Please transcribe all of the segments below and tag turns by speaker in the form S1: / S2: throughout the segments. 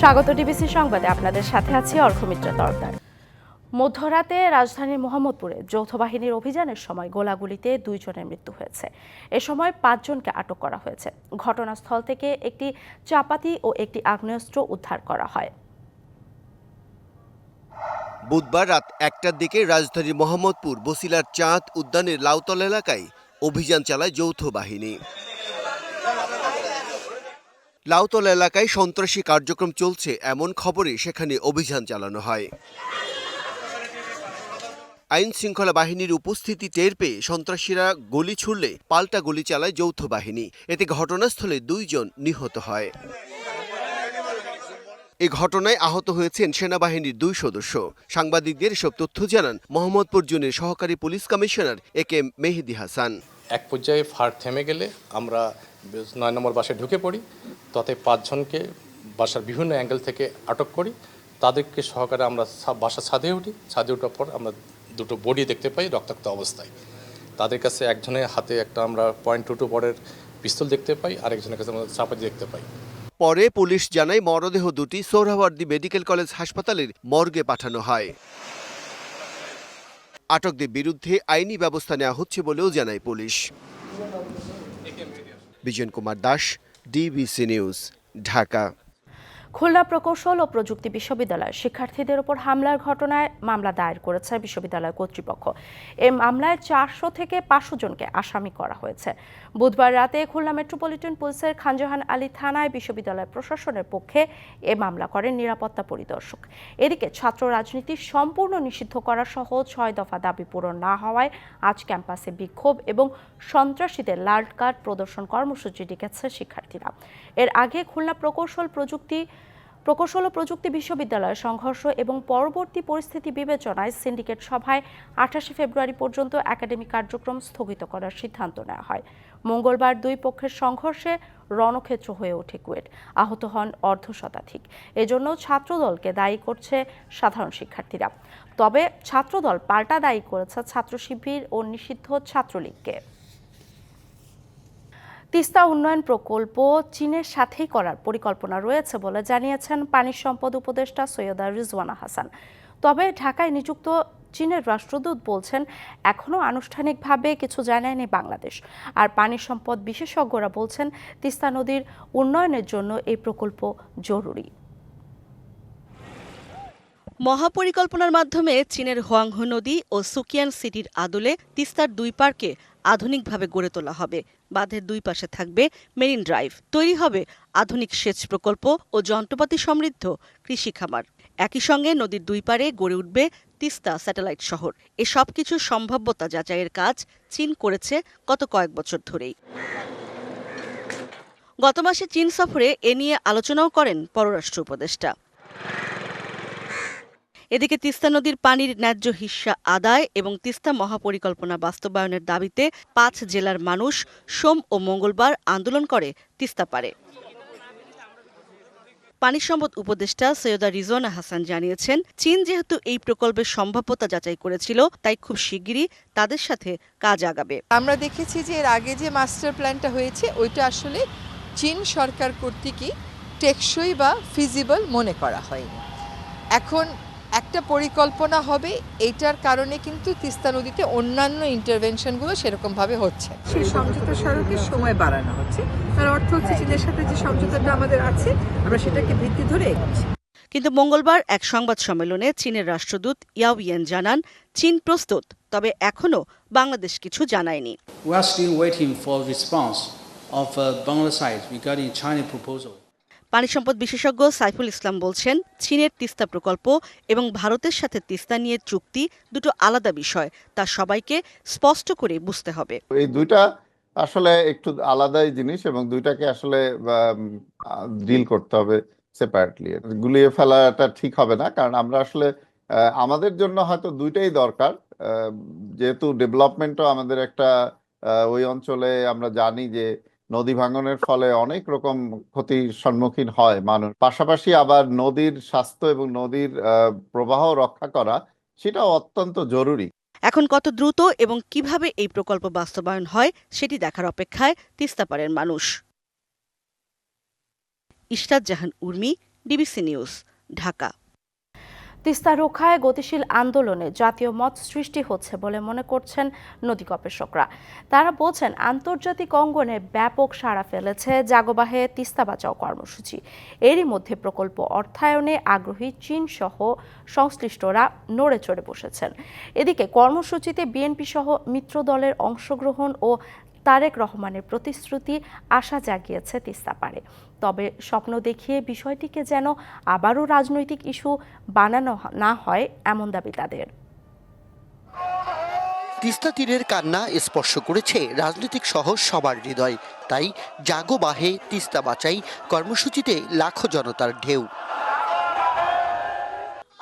S1: স্বাগত ডিবিসি সংবাদে। আপনাদের সাথে আছি অর্ঘমিত্র তরদার মধ্যরাতে রাজধানীর মোহাম্মদপুরে যৌথ বাহিনীর অভিযানের সময় গোলাগুলিতে দুইজনের মৃত্যু হয়েছে। এ সময় পাঁচজনকে আটক করা হয়েছে। ঘটনাস্থল থেকে একটি চাপাতি ও একটি আগ্নেয়াস্ত্র উদ্ধার করা হয়।
S2: বুধবার রাত একটার দিকে রাজধানীর মোহাম্মদপুর বসিলার চাঁদ উদ্যানের লাউতল এলাকায় অভিযান চালায় যৌথ বাহিনী। লাউতল এলাকায় সন্ত্রাসী কার্যক্রম চলছে, এমন খবরে সেখানে অভিযান চালানো হয়। আইন শৃঙ্খলা বাহিনীর উপস্থিতি টের পেয়ে সন্ত্রাসীরা গুলি ছুড়লে পাল্টা গুলি চালায় যৌথ বাহিনী। এতে ঘটনাস্থলে দুইজন নিহত হয়। এ ঘটনায় আহত হয়েছেন সেনাবাহিনীর দুই সদস্য। সাংবাদিকদের এসব তথ্য জানান মোহাম্মদপুর জোনের সহকারী police commissioner A K Mehedi Hasan.
S3: এক পর্যায়ে ফায়ার থেমে গেলে আমরা নয় নম্বর বাসায় ঢুকে পড়ি। তাতে পাঁচজনকে বাসার বিভিন্ন অ্যাঙ্গেল থেকে আটক করি। তাদেরকে সহকারে আমরা বাসা ছাদে উঠি। ছাদে ওঠার পর আমরা দুটো বডি দেখতে পাই রক্তাক্ত অবস্থায়। তাদের কাছে একজনের হাতে একটা আমরা পয়েন্ট টু টু বরের পিস্তল দেখতে পাই, আরেকজনের কাছে আমরা চাপাতি দেখতে পাই।
S2: পরে পুলিশ জানায় মরদেহ দুটি সোহরাওয়ার্দী মেডিকেল কলেজ হাসপাতালের মর্গে পাঠানো হয়। আটকদের বিরুদ্ধে আইনি ব্যবস্থা নেওয়া হচ্ছে বলেও জানায় police. Bijon Kumar Das DBC news Dhaka.
S1: Khulna প্রকৌশল ও প্রযুক্তি বিশ্ববিদ্যালয় শিক্ষার্থীদের উপর হামলার ঘটনায় মামলা দায়ের করেছে বিশ্ববিদ্যালয় কর্তৃপক্ষ। এই মামলায় চারশো থেকে পাঁচশো জনকে আসামি করা হয়েছে। বুধবার রাতে খুলনা মেট্রোপলিটন পুলিশের খানজাহান আলী থানায় বিশ্ববিদ্যালয় প্রশাসনের পক্ষে এ মামলা করেন নিরাপত্তা পরিদর্শক। এদিকে ছাত্র রাজনীতি সম্পূর্ণ নিষিদ্ধ করা সহ ছয় দফা দাবি পূরণ না হওয়ায় আজ ক্যাম্পাসে বিক্ষোভ এবং সন্ত্রাসীদের লাল কার্ড প্রদর্শন কর্মসূচি ডেকেছে শিক্ষার্থীরা। এর আগে খুলনা প্রকৌশল প্রযুক্তি, প্রকৌশল ও প্রযুক্তি বিশ্ববিদ্যালয়ের সংঘর্ষ এবং পরবর্তী পরিস্থিতি বিবেচনায় সিন্ডিকেট সভায় আঠাশে ফেব্রুয়ারি পর্যন্ত একাডেমিক কার্যক্রম স্থগিত করার সিদ্ধান্ত নেওয়া হয়। মঙ্গলবার দুই পক্ষের সংঘর্ষে রণক্ষেত্র হয়ে ওঠে কুয়েট। আহত হন অর্ধ শতাধিক। এজন্য ছাত্রদলকে দায়ী করছে সাধারণ শিক্ষার্থীরা। তবে ছাত্রদল পাল্টা দায়ী করেছে ছাত্র শিবির ও নিষিদ্ধ ছাত্রলীগকে। তিস্তা উন্নয়ন প্রকল্প চীনের সাথেই করার পরিকল্পনা রয়েছে বলে জানিয়েছেন পানি সম্পদ উপদেষ্টা সৈয়দা রিজওয়ানা হাসান। তবে ঢাকায় নিযুক্ত চীনের রাষ্ট্রদূত বলছেন এখনও আনুষ্ঠানিকভাবে কিছু জানায়নি বাংলাদেশ। আর পানি সম্পদ বিশেষজ্ঞরা বলছেন, তিস্তা নদীর উন্নয়নের জন্য এই প্রকল্প জরুরি।
S4: মহাপরিকল্পনার মাধ্যমে চীনের হোয়াংহো নদী ও সুকিয়ান সিটির আদলে তিস্তার দুই পার্কে আধুনিকভাবে গড়ে তোলা হবে। বাঁধের দুই পাশে থাকবে মেরিন ড্রাইভ। তৈরি হবে আধুনিক সেচ প্রকল্প ও যন্ত্রপাতি সমৃদ্ধ কৃষি খামার। একই সঙ্গে নদীর দুই পারে গড়ে উঠবে তিস্তা স্যাটেলাইট শহর। এ সব কিছুর সম্ভাব্যতা যাচাইয়ের কাজ চীন করেছে গত কয়েক বছর ধরেই। গত মাসে চীন সফরে এ নিয়ে আলোচনাও করেন পররাষ্ট্র উপদেষ্টা। এদিকে তিস্তা নদীর পানির ন্যায্য হিস্যা আদায় এবং তিস্তা মহাপরিকল্পনা বাস্তবায়নের দাবিতে পাঁচ জেলার মানুষ সোম ও মঙ্গলবার আন্দোলন করে তিস্তা পারে পানি সম্পদ উপদেষ্টা সৈয়দা রিজওয়ানা হাসান জানিয়েছেন, চীন যেহেতু এই প্রকল্পের সম্ভাব্যতা যাচাই করেছিল, তাই খুব শিগগিরই তাদের সাথে কাজ আগাবে।
S5: আমরা দেখেছি যে এর আগে যে মাস্টার প্ল্যানটা হয়েছে, ওইটা আসলে চীন সরকার কর্তৃকই টেকসই বা ফিজিবল মনে করা হয়নি। এখন একটা পরিকল্পনা হবে এটার কারণে কিন্তু তিস্তা নদীতে অন্যান্য ইন্টারভেনশনগুলো সেরকমভাবে হচ্ছে।
S6: সেই সমঝোতা স্মারকের সময় বাড়ানো হচ্ছে। তার অর্থ হচ্ছে চীনের সাথে যে সমঝোতাটা আমাদের আছে আমরা সেটাকে ভিত্তি ধরে এগোচ্ছি।
S4: কিন্তু মঙ্গলবার এক সংবাদ সম্মেলনে চীনের রাষ্ট্রদূত ইয়াও ইয়ান জানান চীন প্রস্তুত তবে এখনও বাংলাদেশ কিছু জানায়নি।
S7: We are still waiting for response of uh, Bangladesh regarding China proposal.
S4: পানি সম্পদ বিশেষজ্ঞ সাইফুল ইসলাম বলছেন, চীনের তিস্তা প্রকল্প এবং ভারতের সাথে তিস্তা নিয়ে চুক্তি দুটো আলাদা বিষয়, তা সবাইকে স্পষ্ট করে বুঝতে হবে।
S8: এই দুইটা আসলে একটু আলাদাই জিনিস এবং দুইটাকে আসলে ডিল করতে হবে সেপারেটলি গুলিয়ে ফেলাটা ঠিক হবে না, কারণ আমরা আসলে আমাদের জন্য হয়তো দুইটাই দরকার যেহেতু ডেভেলপমেন্টও আমাদের একটা ওই অঞ্চলে আমরা জানি যে নদী ভাঙনের ফলে অনেক রকম ক্ষতির সম্মুখীন হয় মানুষ। পাশাপাশি আবার নদীর স্বাস্থ্য এবং নদীর প্রবাহ রক্ষা করা সেটাও অত্যন্ত জরুরি।
S4: এখন কত দ্রুত এবং কীভাবে এই প্রকল্প বাস্তবায়ন হয় সেটি দেখার অপেক্ষায় তিস্তাপাড়ের মানুষ। Ishrat Jahan Urmi, DBC news, Dhaka.
S1: Teesta রক্ষায় গতিশীল আন্দোলনে জাতীয় মত সৃষ্টি হচ্ছে বলে মনে করছেন নদী গবেষকরা। তারা বলছেন, আন্তর্জাতিক অঙ্গনে ব্যাপক সাড়া ফেলেছে জাগবাহে তিস্তা বাঁচাও কর্মসূচি। এরই মধ্যে প্রকল্প অর্থায়নে আগ্রহী চীন সহ সংশ্লিষ্টরা নড়ে চড়ে বসেছেন। এদিকে কর্মসূচিতে বিএনপি সহ মিত্র দলের অংশগ্রহণ ও তারেক রহমানের প্রতিশ্রুতি আশা জাগিয়েছে তিস্তা পারে তবে স্বপ্ন দেখিয়ে বিষয়টিকে যেন আবারও রাজনৈতিক ইস্যু বানানো না হয়, এমন দাবি তাদের।
S9: তিস্তা তীরের কান্না স্পর্শ করেছে রাজনৈতিক সহ সবার হৃদয়। তাই জাগো বাহে তিস্তা বাঁচাই কর্মসূচিতে লাখো জনতার ঢেউ।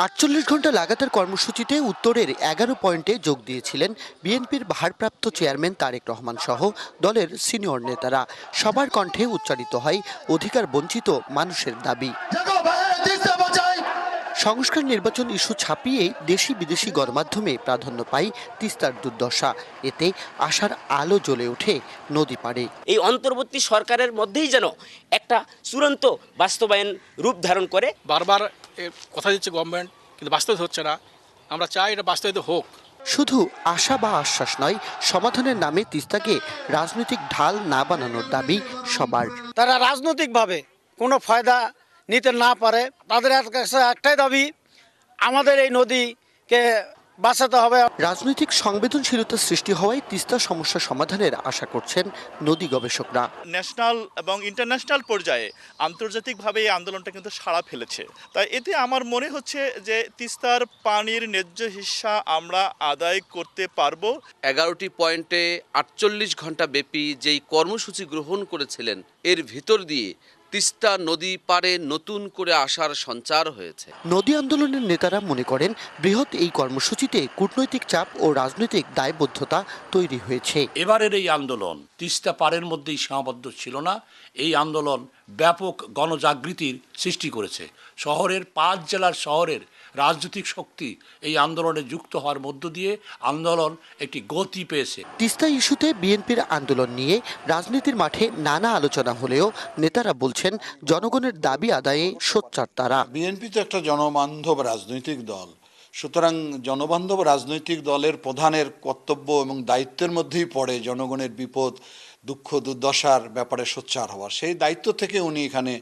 S9: আটচল্লিশ ঘণ্টা লাগাতার কর্মসূচিতে উত্তরের এগারো পয়েন্টে যোগ দিয়েছিলেন বিএনপির ভারপ্রাপ্ত চেয়ারম্যান তারেক রহমান সহ দলের সিনিয়র নেতারা। সবার কণ্ঠে উচ্চারিত হয় অধিকার বঞ্চিত মানুষের দাবি। সংস্কার নির্বাচন ইস্যু ছাপিয়ে দেশি বিদেশি গণমাধ্যমে প্রাধান্য পায় তিস্তার দুর্দশা। এতে আশার আলো জ্বলে ওঠে নদী পাড়ে।
S10: এই অন্তর্বর্তী সরকারের মধ্যেই যেন একটা চূড়ান্ত বাস্তবায়ন রূপ ধারণ করে।
S11: বারবার কথা দিচ্ছে গভর্নমেন্ট কিন্তু বাস্তবায়িত হচ্ছে না। আমরা চাই এটা বাস্তবায়িত হোক।
S9: শুধু আশা বা আশ্বাস নয় সমাধানের নামে তিস্তাকে রাজনৈতিক ঢাল না বানানোর দাবি সবার।
S12: তারা রাজনৈতিকভাবে কোনো ফায়দা নিতে না পারে। তাদের কাছে একটাই দাবি আমাদের এই নদীকে বাঁচাতে হবে।
S9: রাজনৈতিক সংবেদনশীলতা সৃষ্টি হওয়ায় তিস্তা সমস্যা সমাধানের আশা করছেন নদী গবেষকরা।
S13: ন্যাশনাল এবং ইন্টারন্যাশনাল পর্যায়ে আন্তর্জাতিকভাবে এই আন্দোলনটা কিন্তু সাড়া ফেলেছে। তাই এতে আমার মনে হচ্ছে যে তিস্তার পানির ন্যায্য হিস্সা আমরা আদায় করতে পারব।
S14: এগারোটি পয়েন্টে আটচল্লিশ ঘণ্টা ব্যাপী যেই কর্মসূচি গ্রহণ করেছিলেন এর ভিতর দিয়ে তিস্তা নদী পারে নতুন করে আসার সঞ্চার হয়েছে।
S9: নদী আন্দোলনের নেতারা মনে করেন বৃহৎ এই কর্মসূচিতে কূটনৈতিক চাপ ও রাজনৈতিক দায়বদ্ধতা তৈরি হয়েছে।
S15: এবারের এই আন্দোলন তিস্তা পারের মধ্যেই সীমাবদ্ধ ছিল না এই আন্দোলন ব্যাপক গণজাগৃতির সৃষ্টি করেছে। শহরের পাঁচ জেলার শহরের রাজনৈতিক শক্তি এই আন্দোলনে যুক্ত হওয়ার মধ্য দিয়ে আন্দোলন একটি গতি পেয়েছে।
S9: তিস্তা ইস্যুতে বিএনপির আন্দোলন নিয়ে রাজনীতির মাঠে নানা আলোচনা হলেও নেতারা বলছেন জনগণের দাবি আদায়ে সোচ্চার তারা।
S16: বিএনপি তো একটা জনবান্ধব রাজনৈতিক দল। সুতরাং জনবান্ধব রাজনৈতিক দলের প্রধানের কর্তব্য এবং দায়িত্বের মধ্যেই পড়ে জনগণের বিপদ। দুঃখ দুর্দশার ব্যাপারে সোচ্চার হওয়ার। সেই দায়িত্ব থেকে উনি এখানে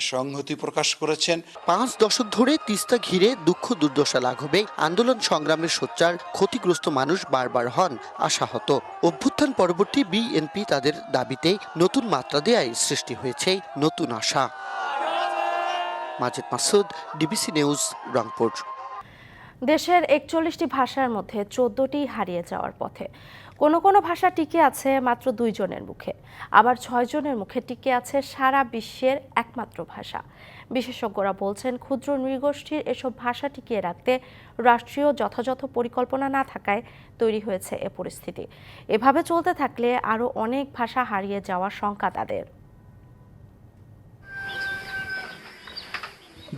S16: সংহতি প্রকাশ করেছেন।
S9: পাঁচ দশক ধরে তিস্তা ঘিরে দুঃখ দুর্দশা লাঘবে। আন্দোলন সংগ্রামের সোচ্চার ক্ষতিগ্রস্ত মানুষ বারবার হন আশাহত। অভ্যুত্থান পরবর্তী বিএনপি তাদের দাবিতে নতুন মাত্রা দেয়ায় সৃষ্টি হয়েছে নতুন আশা। Majid Masud DBC news Rangpur.
S1: দেশের একচল্লিশটি ভাষার মধ্যে চোদ্দটি হারিয়ে যাওয়ার পথে। কোনো কোনো ভাষা টিকে আছে মাত্র দুইজনের মুখে। আবার ছয়জনের মুখে টিকে আছে সারা বিশ্বের একমাত্র ভাষা। বিশেষজ্ঞরা বলছেন, ক্ষুদ্র নৃগোষ্ঠীর এসব ভাষা টিকিয়ে রাখতে রাষ্ট্রীয় যথাযথ পরিকল্পনা না থাকায় তৈরি হয়েছে এ পরিস্থিতি। এভাবে চলতে থাকলে আরও অনেক ভাষা হারিয়ে যাওয়ার শঙ্কা তাদের।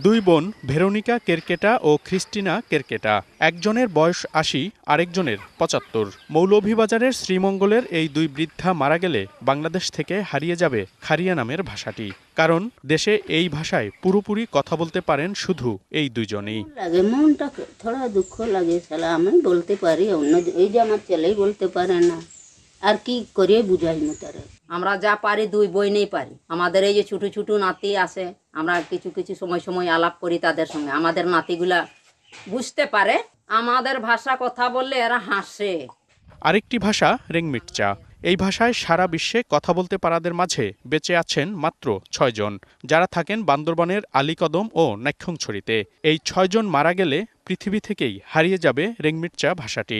S17: দুই বোন, ভেরোনিকা কেরকেটা ও খ্রিস্টিনা কেরকেটা। একজনের বয়স আশি, আরেকজনের পঁচাত্তর। মৌলভীবাজারের শ্রীমঙ্গলের এই দুই বৃদ্ধা মারা গেলে বাংলাদেশ থেকে হারিয়ে যাবে খারিয়া নামের ভাষাটি। কারণ দেশে এই ভাষায় পুরোপুরি কথা বলতে পারেন শুধু এই দুজনেই
S18: লাগে, মনটা থোড়া দুঃখ লাগে আমি বলতে পারি, অন্য, এই যে আমার ছেলেই বলতে পারে না। আর কি করে বুঝাই তারে? আমরা যা পারি দুই বই নেই পারি। আমাদের এই যে ছোটো ছোটো নাতি আছে আমরা কিছু কিছু সময় সময় আলাপ করি তাদের সঙ্গে। আমাদের নাতিগুলা বুঝতে পারে আমাদের ভাষা কথা বললে এরা হাসে।
S17: আরেকটি ভাষা রেংমিটচা এই ভাষায় সারা বিশ্বে কথা বলতে পারাদের মাঝে বেঁচে আছেন মাত্র ছয়জন যারা থাকেন বান্দরবানের আলীকদম ও নাক্ষংছড়িতে এই ছয়জন মারা গেলে পৃথিবী থেকেই হারিয়ে যাবে রেংমিটচা ভাষাটি।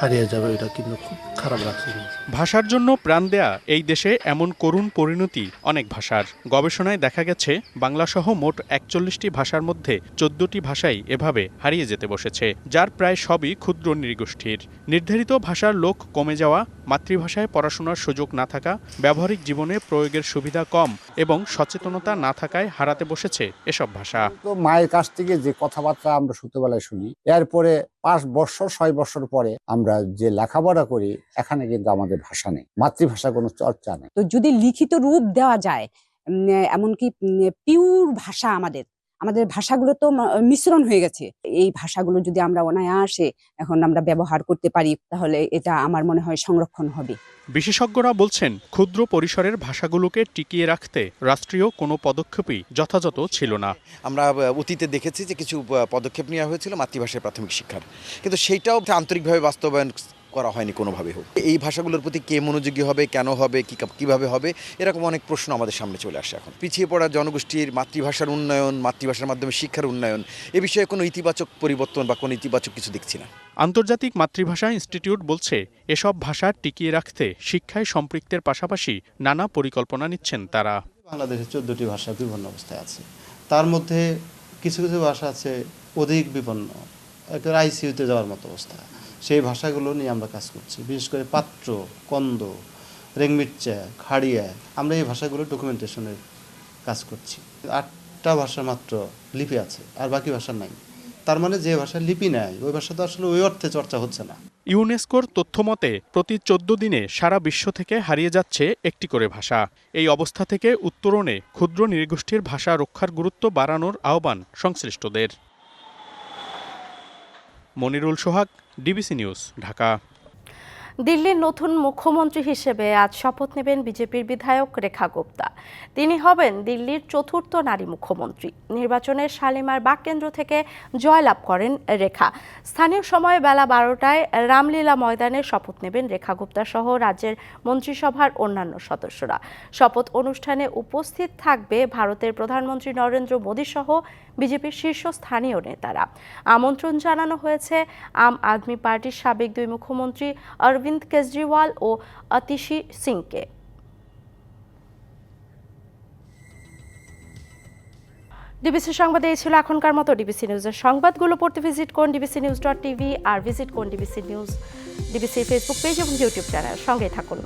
S19: হারিয়ে যাবে এটা কিন্তু খুব খারাপ লাগছে
S17: ভাষার জন্য প্রাণ দেয়া এই দেশে এমন করুণ পরিণতি অনেক ভাষার। গবেষণায় দেখা গেছে বাংলাসহ মোট একচল্লিশটি ভাষার মধ্যে চোদ্দটি ভাষাই এভাবে হারিয়ে যেতে বসেছে যার প্রায় সবই ক্ষুদ্র নৃগোষ্ঠীর। নির্ধারিত ভাষার লোক কমে যাওয়া মাতৃভাষায় পড়াশোনার সুযোগ না থাকা ব্যবহারিক জীবনে প্রয়োগের সুবিধা কম এবং সচেতনতা না থাকায় হারাতে বসেছে এসব ভাষা।
S20: তো মায়ের কাছ থেকে যে কথাবার্তা আমরা ছোটবেলায় শুনি এরপরে পাঁচ বছর, ছয় বছর পরে আমরা যে লেখাপড়া করি, এখানে কিন্তু আমাদের ভাষা নেই। মাতৃভাষা কোনো চর্চা নেই।
S21: তো যদি লিখিত রূপ দেওয়া যায় এমনকি পিউর ভাষা আমাদের আমাদের ভাষাগুলো তো মিশ্রণ হয়ে গেছে। এই ভাষাগুলো যদি আমরা অনায়াসে এখন আমরা ব্যবহার করতে পারি তাহলে এটা আমার মনে হয় সংরক্ষণ হবে।
S17: বিশেষজ্ঞরা বলছেন ক্ষুদ্র পরিসরের ভাষাগুলোকে টিকিয়ে রাখতে রাষ্ট্রীয় কোনো পদক্ষেপই যথাযথ ছিল না।
S22: আমরা অতীতে দেখেছি যে কিছু পদক্ষেপ নেওয়া হয়েছিল মাতৃভাষায় প্রাথমিক শিক্ষার। কিন্তু সেইটাও আন্তরিকভাবে বাস্তবায়ন করা হয়নি কোনোভাবে হোক। এই ভাষাগুলোর প্রতি কে মনোযোগী হবে কেন হবে কি কীভাবে হবে এরকম অনেক প্রশ্ন আমাদের সামনে চলে আসে এখন। পিছিয়ে পড়া জনগোষ্ঠীর মাতৃভাষার উন্নয়ন মাতৃভাষার মাধ্যমে শিক্ষার উন্নয়ন এ বিষয়ে কোনো ইতিবাচক পরিবর্তন বা কোনো ইতিবাচক কিছু দেখছি না।
S17: আন্তর্জাতিক মাতৃভাষা ইনস্টিটিউট বলছে এসব ভাষা টিকিয়ে রাখতে শিক্ষায় সম্পৃক্তের পাশাপাশি নানা পরিকল্পনা নিচ্ছেন তারা।
S19: বাংলাদেশে চোদ্দটি ভাষা বিভিন্ন অবস্থায় আছে। তার মধ্যে কিছু কিছু ভাষা আছে অধিক বিপন্ন একটা আইসিইউতে যাওয়ার মতো অবস্থা। সেই ভাষাগুলো নিয়ে আমরা কাজ করছি। বিশেষ করে পাত্র, কন্দ, রেংমিরচা, খাড়িয়া, আমরা এই ভাষাগুলো ডকুমেন্টেশনের কাজ করছি। আটটা ভাষা মাত্র লিপি আছে, আর বাকি ভাষা নাই। তার মানে যে ভাষা লিপি নেয় ওই ভাষা তো আসলে ওই অর্থে চর্চা হচ্ছে না।
S17: ইউনেস্কোর তথ্যমতে, প্রতি চোদ্দ দিনে সারা বিশ্ব থেকে হারিয়ে যাচ্ছে একটি করে ভাষা। এই অবস্থা থেকে উত্তরণে ক্ষুদ্র নৃগোষ্ঠীর ভাষা রক্ষার গুরুত্ব বাড়ানোর আহ্বান সংশ্লিষ্টদের। Monirul Sohag, DBC news, Dhaka.
S1: দিল্লির নতুন মুখ্যমন্ত্রী হিসেবে আজ শপথ নেবেন বিজেপির বিধায়ক রেখা গুপ্তা। তিনি হবেন দিল্লির চতুর্থ নারী মুখ্যমন্ত্রী। নির্বাচনের শালিমার বাককেন্দ্র থেকে জয়লাভ করেন রেখা। স্থানীয় সময় বেলা বারোটায় রামলীলা ময়দানে শপথ নেবেন রেখা গুপ্তা সহ রাজ্যের মন্ত্রিসভার অন্যান্য সদস্যরা। শপথ অনুষ্ঠানে উপস্থিত থাকবে ভারতের প্রধানমন্ত্রী নরেন্দ্র মোদী সহ বিজেপির শীর্ষস্থানীয় নেতারা। আমন্ত্রণ জানানো হয়েছে আম আদমি পার্টির সাবেক দুই মুখ্যমন্ত্রী অরবিন্দ কেজরিওয়াল ও অতিশী সিংকে। ডিবিসি সংবাদে এই ছিল এখনকার মতো ডিবিসি নিউজের সংবাদগুলো। পড়তে ভিজিট করুন ডিবিসি নিউজ ডট টিভি আর ভিজিট করুন ডিবিসি নিউজ, ডিবিসির ফেসবুক পেজ এবং ইউটিউব চ্যানেল সঙ্গে থাকুন।